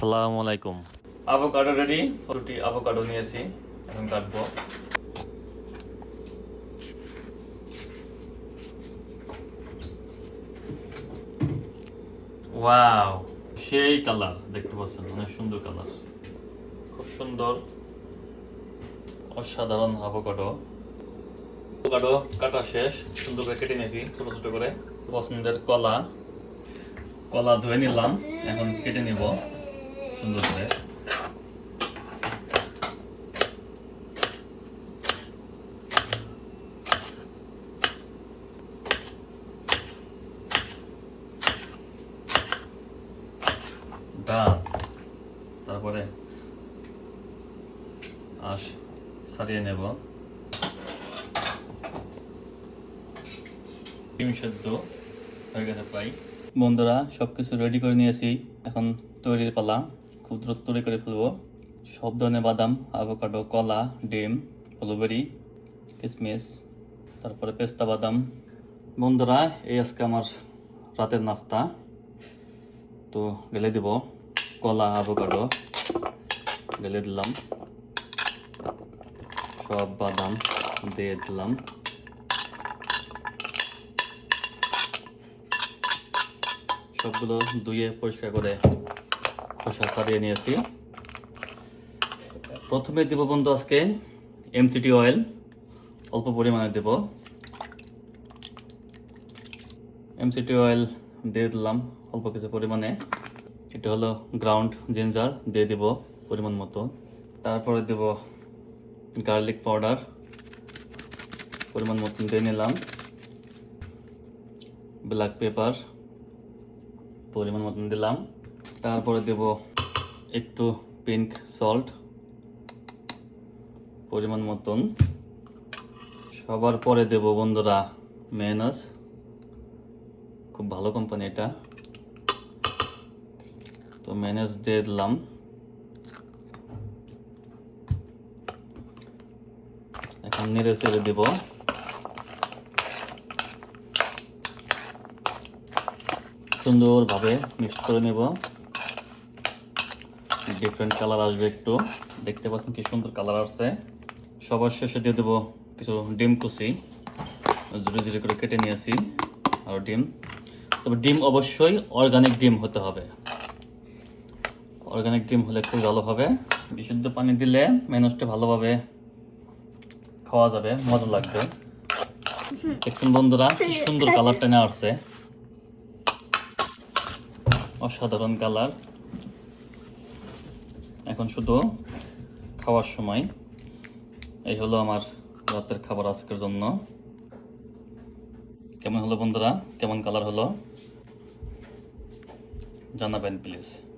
আসসালামু আলাইকুম। Avocado ready দুটি আভোকাডো নিয়েছি, এখন কাটবো। ওয়াও সেই কালার, দেখতে পাচ্ছেন, অনেক সুন্দর কালার। খুব সুন্দর, অসাধারণ আভোকাডো আভোকাডো কাটা শেষ, সুন্দর করে কেটে নিয়েছি, ছোট ছোট করে। পছন্দের কলা কলা ধুয়ে নিলাম, এখন কেটে নিব। সুন্দর করে ডাল তারপরে আশ সারিয়ে নেব ডিম সেদ্ধ হয়ে গেছে প্রায় বন্ধুরা সব কিছু রেডি করে নিয়েছি এখন তৈরির পালা খুব দ্রুত তৈরি করে ফেলব। সব ধরনের বাদাম আভোকাডো কলা, ডিম ব্লুবেরি কিশমিশ তারপরে পেস্তা বাদাম। বন্ধুরা, এই আজকে আমার রাতের নাস্তা। তো গেলে দিব কলা আভোকাডো গেলে দিলাম। সব বাদাম দিয়ে দিলাম। সবগুলো ধুয়ে পরিষ্কার করে খোসা ছাড়িয়ে নিয়েছি। প্রথমে দেব বন্ধু আজকে এমসিটি অয়েল অল্প পরিমাণে দেব। এমসিটি অয়েল দিয়ে দিলাম অল্প কিছু পরিমাণে। এটা হলো গ্রাউন্ড জিঞ্জার দিয়ে দেব পরিমাণ মতো। তারপরে দেব গার্লিক পাউডার পরিমাণ মতন দিয়ে নিলাম। ব্ল্যাক পেপার পরিমাণ মতন দিলাম। তারপরে দেব একটু পিঙ্ক সল্ট পরিমাণ মতন। সবার পরে দেব বন্ধুরা মেয়নাস খুব ভালো কোম্পানি এটা। তো মেয়নাস দিয়ে দিলাম। এখন নেড়ে চেড়ে দেবো। সুন্দরভাবে মিক্স করে নেব। ডিফারেন্ট কালার আসবে একটু। দেখতে পাচ্ছেন কি সুন্দর কালার আসছে। সবার শেষে দিয়ে দেবো কিছু ডিম কুচি। জুড়ে জুড়ে করে কেটে নিয়েছি আর ডিম। তবে ডিম অবশ্যই অর্গানিক ডিম হতে হবে। অর্গানিক ডিম হলে খুব ভালো হবে। বিশুদ্ধ পানি দিলে মেনুসটা ভালোভাবে খাওয়া যাবে, মজা লাগবে। দেখছেন বন্ধুরা সুন্দর কালারটা নেওয়া আসছে। অসাধারণ কালার এখন শুধু খাওয়ার সময়। এই হলো আমার রাতের খাবার আজকের জন্য। কেমন হলো বন্ধুরা? কেমন কালার হলো? জানাবেন, প্লিজ।